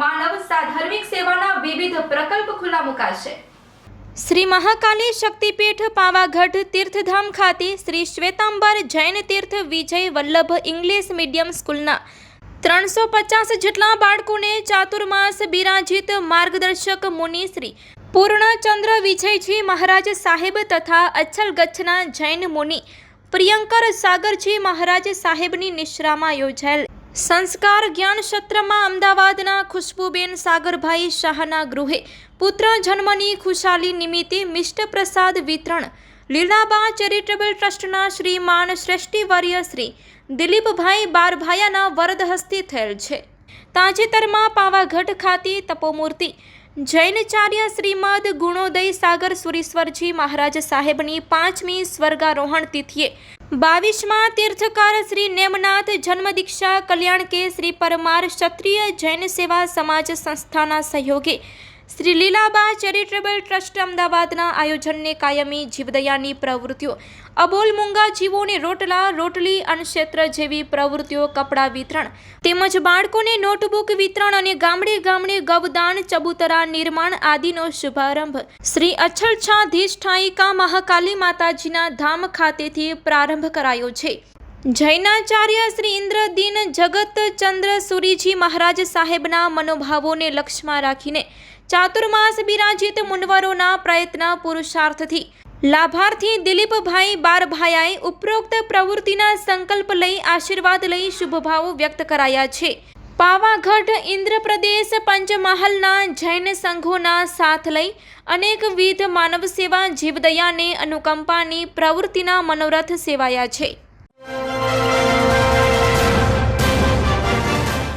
માનવ સાધાર્મિક સેવાના વિવિધ પ્રકલ્પ ખુલ્લા મુકાશે. શ્રી મહાકાલી શક્તિપીઠ પાવાગઢ તીર્થધામ ખાતે શ્રી શ્વેતાંબર જૈન તીર્થ વિજય વલ્લભ ઇંગ્લિશ મીડિયમ સ્કૂલના ત્રણસો પચાસ જેટલા બાળકોને ચાતુર્માસ બિરાજિત માર્ગદર્શક મુનિ શ્રી પૂર્ણચંદ્ર વિજયજી મહારાજ સાહેબ તથા અચ્છલ ગચ્છના જૈન મુનિ પ્રિયંકર સાગરજી મહારાજ સાહેબની નિશ્રામાં યોજાયેલ સંસ્કાર જ્ઞાન સત્રમાં અમદાવાદના ખુશ્બુબેન સાગરભાઈ શાહના ગૃહે પુત્ર જન્મની ખુશાલી નિમિત્તે મિષ્ટ પ્રસાદ વિતરણ. લીલાબા ચેરિટેબલ ટ્રસ્ટના શ્રીમાન શ્રેષ્ઠીવર્ય શ્રી દિલીપભાઈ બારભાયાના વરદ હસ્તે થયેલ છે. તાજેતરમાં પાવાગઢ ખાતે તપોમૂર્તિ. જૈનચાર્ય શ્રીમદ ગુણોદય સાગર સુરીશ્વરજી મહારાજ સાહેબની પાંચમી સ્વર્ગારોહણ તિથિએ બાવીસમાં તીર્થકાર શ્રી નેમનાથ જન્મદીક્ષા કલ્યાણ કે શ્રી પરમાર ક્ષત્રિય જૈન સેવા સમાજ સંસ્થાના સહયોગે શ્રી લીલાબા ચેરિટેબલ ટ્રસ્ટ અમદાવાદના આયોજનને કાયમી જીવદયાની પ્રવૃત્તિઓ. અબોલ મૂંગા જીવોને રોટલા, રોટલી અન્નક્ષેત્ર જેવી પ્રવૃત્તિઓ, કપડાં વિતરણ તેમજ બાળકોને નોટબુક વિતરણ અને ગામડે ગામડે ગવદાન, ચબૂતરા નિર્માણ આદિનો શુભારંભ. શ્રી અચ્છલછાધીષ્ઠાયિકા મહાકાલી માતાજીના ધામ ખાતેથી પ્રારંભ કરાયો છે. જૈનાચાર્ય શ્રી ઇન્દ્રદીન જગતચંદ્ર સુરીજી મહારાજ સાહેબના મનોભાવોને લક્ષ્યમાં રાખીને ચાતુર્માસ બિરાજિત મુનવરોના પ્રયત્ન પુરુષાર્થથી લાભાર્થી દિલીપભાઈ બારભાયાએ ઉપરોક્ત પ્રવૃત્તિના સંકલ્પ લઈ આશીર્વાદ લઈ શુભભાવો વ્યક્ત કરાયા છે. પાવાગઢ, ઇન્દ્રપ્રદેશ પંચમહાલના જૈન સંઘોના સાથ લઈ અનેકવિધ માનવ સેવા જીવદયાને અનુકંપાની પ્રવૃત્તિના મનોરથ સેવાયા છે.